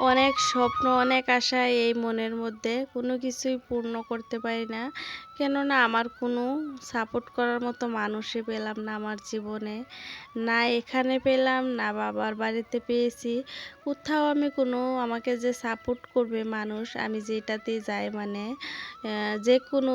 অনেক স্বপ্ন, অনেক আশা এই মনের মধ্যে কোনো কিছুই পূর্ণ করতে পারি না। কেননা আমার কোনো সাপোর্ট করার মতো মানুষই পেলাম না আমার জীবনে। না এখানে পেলাম, না বাবার বাড়িতে পেয়েছি। কোথাও আমি কোনো আমাকে যে সাপোর্ট করবে মানুষ, আমি যেটাতে যাই মানে যে কোনো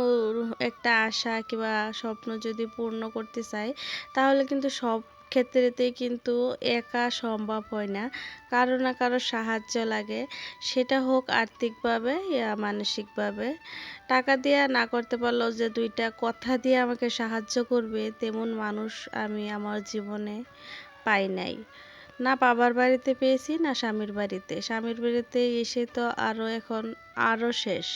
একটা আশা কিংবা স্বপ্ন যদি পূর্ণ করতে চাই, তাহলে কিন্তু সব ক্ষেত্রেতেই কিন্তু একা সম্ভব হয় না। কারও না কারও সাহায্য লাগে। সেটা হোক আর্থিকভাবে, ইয়া মানসিকভাবে। টাকা দিয়ে না করতে পারলেও যে দুইটা কথা দিয়ে আমাকে সাহায্য করবে, তেমন মানুষ আমি আমার জীবনে পাই নাই। না বাবার বাড়িতে পেয়েছি, না স্বামীর বাড়িতে। স্বামীর বাড়িতে এসে তো আরও এখন আরও শেষ।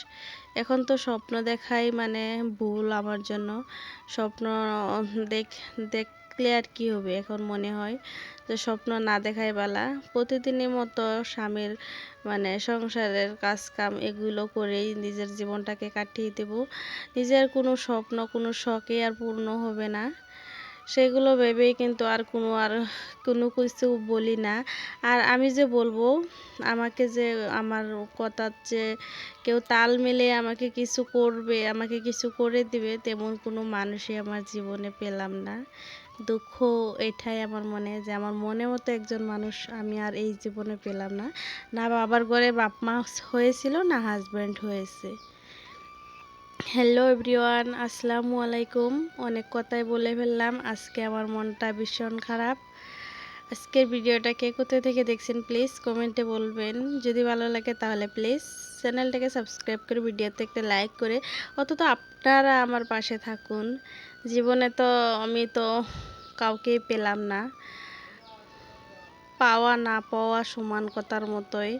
এখন তো স্বপ্ন দেখাই মানে ভুল আমার জন্য। স্বপ্ন দেখ দেখ থাকলে আর কি হবে এখন মনে হয়। যে স্বপ্ন না দেখাই বালা। প্রতিদিনের মতো স্বামীর মানে সংসারের কাজ কাম এগুলো করেই নিজের জীবনটাকে কাটিয়ে দেব। নিজের কোনো স্বপ্ন, কোনো শখে আর পূর্ণ হবে না। সেগুলো ভেবেই কিন্তু আর কোনো আর কোনো কিছু বলি না। আর আমি যে বলব, আমাকে যে আমার কথার যে কেউ তাল মেলে আমাকে কিছু করবে, আমাকে কিছু করে দিবে, তেমন কোনো মানুষই আমার জীবনে পেলাম না। দুঃখ এটাই আমার মনে, যে আমার মনে মতো একজন মানুষ আমি আর এই জীবনে পেলাম না। না বাবার ঘরে বাপ মা হয়েছিল, না হাজব্যান্ড হয়েছে। হ্যালো এভরিওয়ান আসসালামু আলাইকুম। অনেক কথাই বলে ফেললাম, আজকে আমার মনটা ভীষণ খারাপ। আজকের ভিডিওটা কে কোথায় থেকে দেখছেন প্লিজ কমেন্টে বলবেন। যদি ভালো লাগে তাহলে প্লিজ চ্যানেলটাকে সাবস্ক্রাইব করে ভিডিওতে একটা লাইক করে অন্তত আপনারা আমার পাশে থাকুন। জীবনে তো আমি তো কাউকেই পেলাম না। পাওয়া না পাওয়া সমান কথার মতোই।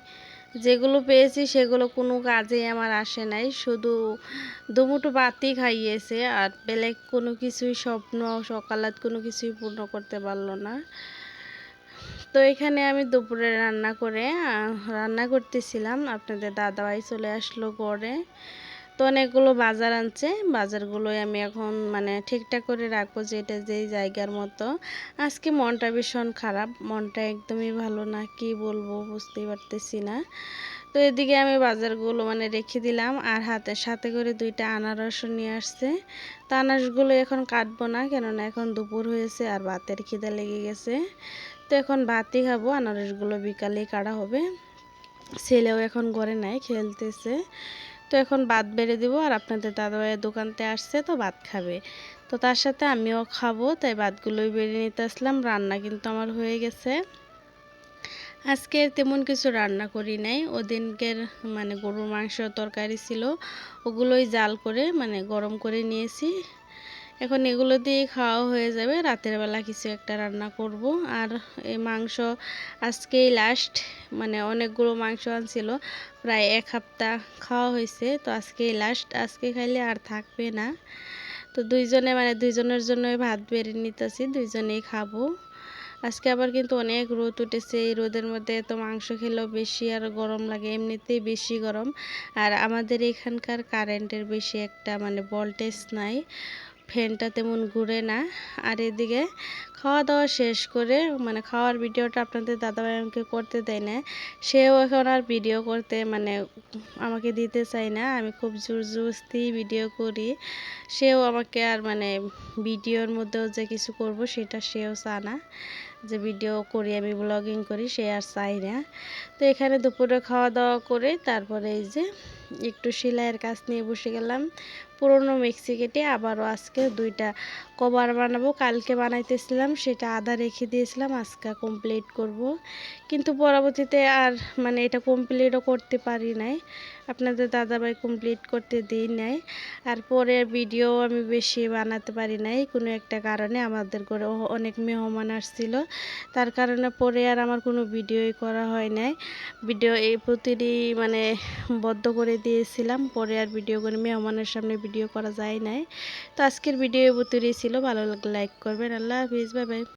যেগুলো পেয়েছি সেগুলো কোনো কাজেই আমার আসে নাই। শুধু দুমুটো বাতি খাইয়েছে আর বেলেগ কোনো কিছুই স্বপ্ন সকালাত কোনো কিছুই পূর্ণ করতে পারল না। তো এখানে আমি দুপুরে রান্না করে রান্না করতেছিলাম। আপনাদের দাদাভাই চলে আসলো করে তো অনেকগুলো বাজার আনছে, বাজারগুলোই আমি এখন মানে ঠিকঠাক করে রাখব যেটা যেই জায়গার মতো। আজকে মনটা ভীষণ খারাপ, মনটা একদমই ভালো না, কি বলব বুঝতেই পারতেছি না। তো এদিকে আমি বাজারগুলো মানে রেখে দিলাম, আর হাতে, সাথে করে দুইটা আনারসও নিয়ে আসছে। তো আনারসগুলো এখন কাটবো না, কেননা এখন দুপুর হয়েছে আর ভাতের খিদা লেগে গেছে। তো এখন ভাতই খাব, আনারসগুলো বিকালেই কাটা হবে। ছেলেও এখন ঘরে নাই, খেলতেছে। তো এখন ভাত বেড়ে দিব আর আপনাদের দাদাভাইয়ের দোকানতে আসছে তো ভাত খাবে। তো তার সাথে আমিও খাব, তাই ভাতগুলোই বেড়ে নিতে আসলাম রান্না কিন্তু আমার হয়ে গেছে। আজকে তেমন কিছু রান্না করি নাই। ওদিনকের মানে গরুর মাংস তরকারি ছিল, ওগুলোই জাল করে মানে গরম করে নিয়েছি। এখন এগুলো দিয়ে খাওয়া হয়ে যাবে। রাতের বেলা কিছু একটা রান্না করব। আর এই মাংস আজকেই লাস্ট মানে অনেকগুলো মাংস আনছিল। প্রায় এক সপ্তাহ খাওয়া হয়েছে, তো আজকেই লাস্ট আজকে খাইলে আর থাকবে না। তো দুইজনে মানে দুইজনের জন্য ভাত বেড়ে নিতেছি, দুইজনেই খাব। আজকে আবার কিন্তু অনেক রোদ উঠেছে, এই রোদের মধ্যে তো মাংস খেলেও বেশি আর গরম লাগে, এমনিতেই বেশি গরম। আর আমাদের এখানকার কারেন্টের বেশি একটা মানে ভোল্টেজ নাই। ফ্যানটা তেমন ঘুরে না। আর এদিকে খাওয়া দাওয়া শেষ করে মানে খাওয়ার ভিডিওটা আপনাদের দাদাভাই আমাকে করতে দেয় না। সেও এখন আর ভিডিও করতে মানে আমাকে দিতে চায় না। আমি খুব জোর জুস্তি ভিডিও করি। সেও আমাকে আর মানে ভিডিওর মধ্যেও যে কিছু করব সেটা সেও চা না। যে ভিডিও করি, আমি ব্লগিং করি, সে আর চাই না। তো এখানে দুপুরে খাওয়া দাওয়া করে তারপরে এই যে একটু সেলাইয়ের কাজ নিয়ে বসে গেলাম। পুরনো মিক্সি কেটে আবারও আজকে দুইটা কভার বানাবো। কালকে বানাইতেছিলাম, সেটা আদা রেখে দিয়েছিলাম, আজকে কমপ্লিট করব। কিন্তু পরবর্তীতে আর মানে এটা কমপ্লিটও করতে পারি নাই। আপনাদের দাদাভাই কমপ্লিট করতে দিই নাই। আর পরের ভিডিও আমি বেশি বানাতে পারি নাই, কোনো একটা কারণে আমাদের করে অনেক মেহমান আসছিল। তার কারণে পরে আর আমার কোনো ভিডিওই করা হয় নাই। ভিডিও এই প্রতিটি মানে বদ্ধ করে দিয়েছিলাম, পরে আর ভিডিও করে মেহমানের সামনে ভিডিও করা যায় নাই। তো আজকের ভিডিও বুতুরি ছিল। ভালো লাগলে লাইক করবেন। আল্লাহ হাফিজ। বাই।